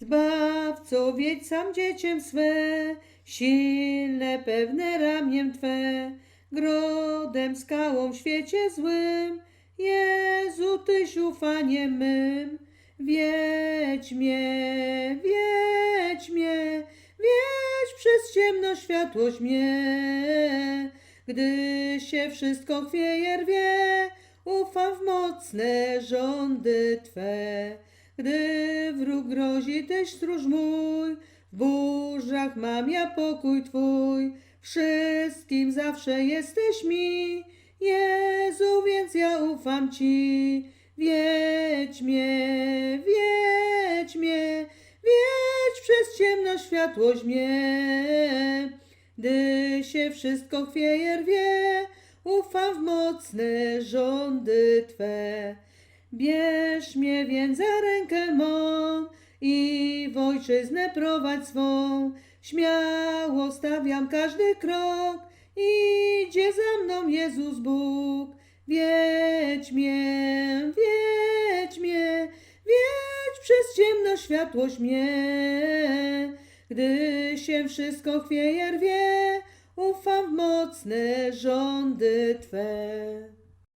Zbawco, wiedź sam dzieciem swe, silne, pewne ramię Twe, grodem, skałą w świecie złym. Jezu, Tyś ufaniem mym, wiedź mnie, wiedź mnie, wiedź przez ciemno światłość mnie. Gdy się wszystko chwieje rwie, ufam w mocne rządy Twe. Gdy wróg grozi, Tyś stróż mój, w burzach mam ja pokój Twój. Wszystkim zawsze jesteś mi, Jezu, więc ja ufam Ci. Wiedź mnie, wiedź mnie, wiedź przez ciemno światłość mnie. Gdy się wszystko chwieje rwie, ufam w mocne rządy Twe. Bierz mnie więc za rękę mą i w ojczyznę prowadź swą. Śmiało stawiam każdy krok, idzie za mną Jezus Bóg. Wiedź mnie, wiedź mnie, wiedź przez ciemno światłość mnie. Gdy się wszystko chwieje rwie, ufam w mocne rządy Twe.